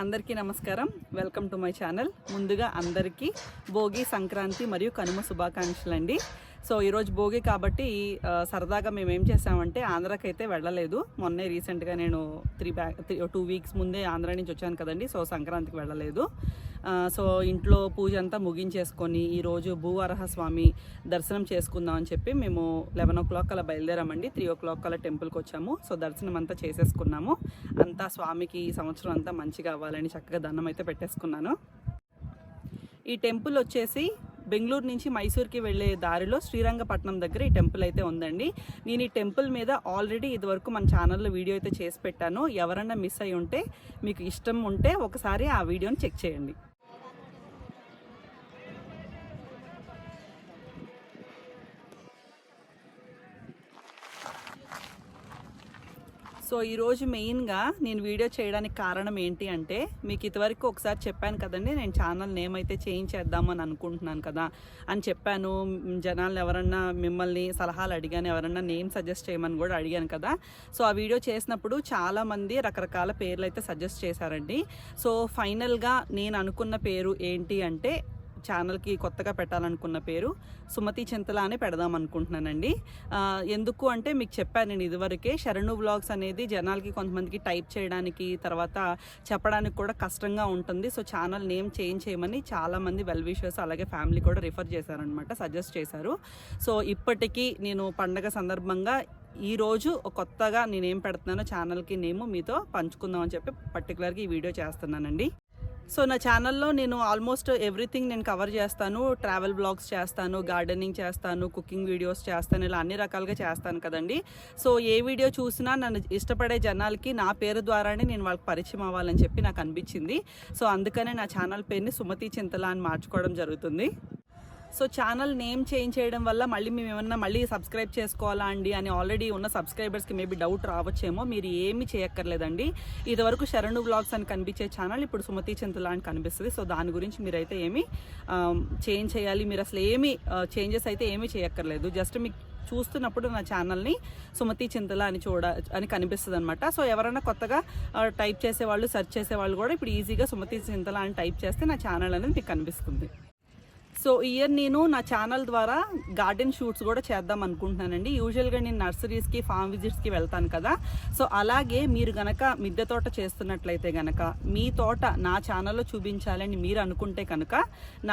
అందరికీ నమస్కారం. Welcome to my channel. ముందుగా అందరికీ భోగి సంక్రాంతి మరియు కనుమ శుభాకాంక్షలు అండి. సో ఈరోజు భోగి కాబట్టి సరదాగా మేము ఏం చేసామంటే ఆంధ్రాకి అయితే వెళ్ళలేదు. మొన్నే రీసెంట్గా నేను త్రీ బ్యాక్ టూ వీక్స్ ముందే ఆంధ్ర నుంచి వచ్చాను కదండి. సో సంక్రాంతికి వెళ్ళలేదు. సో ఇంట్లో పూజ అంతా ముగించేసుకొని ఈరోజు భూవరహ స్వామి దర్శనం చేసుకుందాం అని చెప్పి మేము లెవెన్ ఓ క్లాక్ అలా బయలుదేరామండి. త్రీ ఓ క్లాక్ అలా టెంపుల్కి వచ్చాము. సో దర్శనం అంతా చేసేసుకున్నాము. అంతా స్వామికి ఈ సంవత్సరం అంతా మంచిగా అవ్వాలని చక్కగా దండం అయితే పెట్టేసుకున్నాను. ఈ టెంపుల్ వచ్చేసి బెంగళూరు నుంచి మైసూర్కి వెళ్ళే దారిలో శ్రీరంగపట్నం దగ్గర ఈ టెంపుల్ అయితే ఉందండి. నేను ఈ టెంపుల్ మీద ఆల్రెడీ ఇదివరకు మన ఛానల్లో వీడియో అయితే చేసి పెట్టాను. ఎవరన్నా మిస్ అయి ఉంటే మీకు ఇష్టం ఉంటే ఒకసారి ఆ వీడియోని చెక్ చేయండి. సో ఈరోజు మెయిన్గా నేను వీడియో చేయడానికి కారణం ఏంటి అంటే మీకు ఇదివరకు ఒకసారి చెప్పాను కదండి నేను ఛానల్ నేమ్ అయితే చేంజ్ చేద్దామని అనుకుంటున్నాను కదా అని చెప్పాను. జనాలు ఎవరన్నా మిమ్మల్ని సలహాలు అడిగాను ఎవరన్నా నేమ్ సజెస్ట్ చేయమని కూడా అడిగాను కదా. సో ఆ వీడియో చేసినప్పుడు చాలామంది రకరకాల పేర్లు అయితే సజెస్ట్ చేశారండి. సో ఫైనల్గా నేను అనుకున్న పేరు ఏంటి అంటే ఛానల్కి కొత్తగా పెట్టాలనుకున్న పేరు సుమతి చింతల అని పెడదాం అనుకుంటున్నానండి. ఎందుకు అంటే మీకు చెప్పాను నేను ఇదివరకే శరణు బ్లాగ్స్ అనేది జనాలకి కొంతమందికి టైప్ చేయడానికి తర్వాత చెప్పడానికి కూడా కష్టంగా ఉంటుంది. సో ఛానల్ నేమ్ చేంజ్ చేయమని చాలామంది వెల్ విషర్స్ అలాగే ఫ్యామిలీ కూడా రిఫర్ చేశారనమాట సజెస్ట్ చేశారు. సో ఇప్పటికీ నేను పండగ సందర్భంగా ఈరోజు కొత్తగా నేనేం పెడుతున్నానో ఛానల్కి నేము మీతో పంచుకుందాం అని చెప్పి పర్టికులర్గా ఈ వీడియో చేస్తున్నానండి. సో నా ఛానల్లో నేను ఆల్మోస్ట్ ఎవ్రీథింగ్ నేను కవర్ చేస్తాను. ట్రావెల్ బ్లాగ్స్ చేస్తాను గార్డెనింగ్ చేస్తాను కుకింగ్ వీడియోస్ చేస్తాను ఇలా అన్ని రకాలుగా చేస్తాను కదండి. సో ఏ వీడియో చూసినా నన్ను ఇష్టపడే జనాలకి నా పేరు ద్వారానే నేను వాళ్ళకి పరిచయం అవ్వాలని చెప్పి నాకు అనిపించింది. సో అందుకనే నా ఛానల్ పేరుని సుమతి చింతల అని మార్చుకోవడం జరుగుతుంది. సో ఛానల్ నేమ్ చేంజ్ చేయడం వల్ల మళ్ళీ మేము ఏమన్నా మళ్ళీ సబ్స్క్రైబ్ చేసుకోవాలా అండి అని ఆల్రెడీ ఉన్న సబ్స్క్రైబర్స్కి మేబీ డౌట్ రావచ్చేమో మీరు ఏమి చేయక్కర్లేదండి. ఇదివరకు శరణు బ్లాగ్స్ అని కనిపించే ఛానల్ ఇప్పుడు సుమతి చింతలా అని కనిపిస్తుంది. సో దాని గురించి మీరైతే ఏమి చేంజ్ చేయాలి. మీరు అసలు ఏమి చేంజెస్ అయితే ఏమీ చేయక్కర్లేదు. జస్ట్ మీకు చూస్తున్నప్పుడు నా ఛానల్ని సుమతి చింతల అని చూడ అని కనిపిస్తుంది అనమాట సో ఎవరైనా కొత్తగా టైప్ చేసేవాళ్ళు సెర్చ్ చేసేవాళ్ళు కూడా ఇప్పుడు ఈజీగా సుమతి చింతల అని టైప్ చేస్తే నా ఛానల్ అనేది మీకు కనిపిస్తుంది. సో ఇయర్ నేను నా ఛానల్ ద్వారా గార్డెన్ షూట్స్ కూడా చేద్దాం అనుకుంటున్నానండి. యూజువల్గా నేను నర్సరీస్కి ఫామ్ విజిట్స్కి వెళ్తాను కదా. సో అలాగే మీరు గనక మిద్దె తోట చేస్తున్నట్లయితే గనక మీ తోట నా ఛానల్లో చూపించాలని మీరు అనుకుంటే కనుక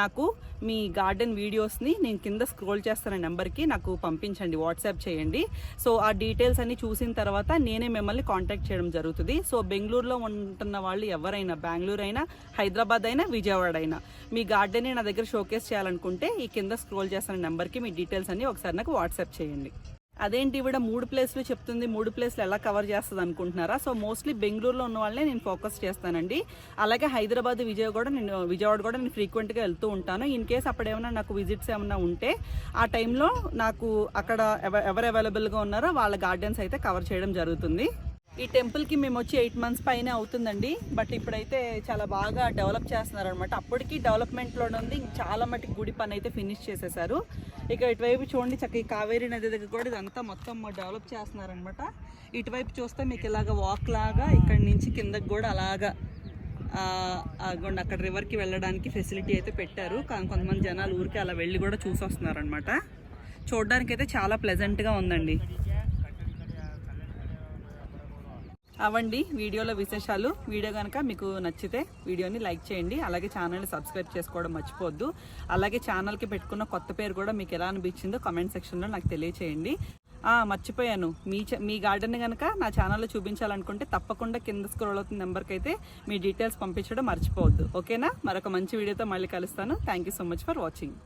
నాకు మీ గార్డెన్ వీడియోస్ని నేను కింద స్క్రోల్ చేస్తున్న నెంబర్కి నాకు పంపించండి వాట్సాప్ చేయండి. సో ఆ డీటెయిల్స్ అన్ని చూసిన తర్వాత నేనే మిమ్మల్ని కాంటాక్ట్ చేయడం జరుగుతుంది. సో బెంగళూరులో ఉంటున్న వాళ్ళు ఎవరైనా బెంగళూరు అయినా హైదరాబాద్ అయినా విజయవాడ అయినా మీ గార్డెన్ నా దగ్గర షోకేస్ చేయాలనుకుంటే ఈ కింద స్క్రోల్ చేస్తున్న నెంబర్కి మీ డీటెయిల్స్ అన్ని ఒకసారి నాకు వాట్సాప్ చేయండి. అదేంటి ఇవిడ మూడు ప్లేస్లు చెప్తుంది మూడు ప్లేస్లు ఎలా కవర్ చేస్తుంది అనుకుంటున్నారా? సో మోస్ట్లీ బెంగళూరులో ఉన్న వాళ్ళనే నేను ఫోకస్ చేస్తానండి. అలాగే హైదరాబాద్ విజయవాడ నేను విజయవాడ కూడా నేను ఫ్రీక్వెంట్గా వెళ్తూ ఉంటాను. ఇన్ కేస్ అప్పుడు ఏమైనా నాకు విజిట్స్ ఏమైనా ఉంటే ఆ టైంలో నాకు అక్కడ ఎవ- ఎవరు అవైలబుల్గా ఉన్నారో వాళ్ళ గార్డెన్స్ అయితే కవర్ చేయడం జరుగుతుంది. ఈ టెంపుల్కి మేము వచ్చి ఎయిట్ మంత్స్ పైన అవుతుందండి. బట్ ఇప్పుడైతే చాలా బాగా డెవలప్ చేస్తున్నారు అనమాట అప్పటికి డెవలప్మెంట్లో ఉంది. చాలా మటుకు గుడి పని అయితే ఫినిష్ చేసేసారు. ఇక ఇటువైపు చూడండి చక్కగా కావేరీ నది దగ్గర కూడా ఇదంతా మొత్తం డెవలప్ చేస్తున్నారనమాట ఇటువైపు చూస్తే మీకు ఇలాగ వాక్ లాగా ఇక్కడి నుంచి కిందకి కూడా అలాగా ఆ, అక్కడ రివర్కి వెళ్ళడానికి ఫెసిలిటీ అయితే పెట్టారు. కానీ కొంతమంది జనాలు ఊరికి అలా వెళ్ళి కూడా చూసి వస్తున్నారనమాట చూడడానికి అయితే చాలా ప్లెజెంట్గా ఉందండి. అవండి వీడియోలో విశేషాలు. వీడియో కనుక మీకు నచ్చితే వీడియోని లైక్ చేయండి. అలాగే ఛానల్ని సబ్స్క్రైబ్ చేసుకోవడం మర్చిపోవద్దు. అలాగే ఛానల్కి పెట్టుకున్న కొత్త పేరు కూడా మీకు ఎలా అనిపించిందో కమెంట్ సెక్షన్లో నాకు తెలియచేయండి. మర్చిపోయాను. మీ చ- మీ గార్డెన్ కనుక నా ఛానల్లో చూపించాలనుకుంటే తప్పకుండా కింద స్క్రోల్ అవుతున్న నెంబర్కి అయితే మీ డీటెయిల్స్ పంపించడం మర్చిపోవద్దు. ఓకేనా? మరొక మంచి వీడియోతో మళ్ళీ కలుస్తాను. Thank you so much for watching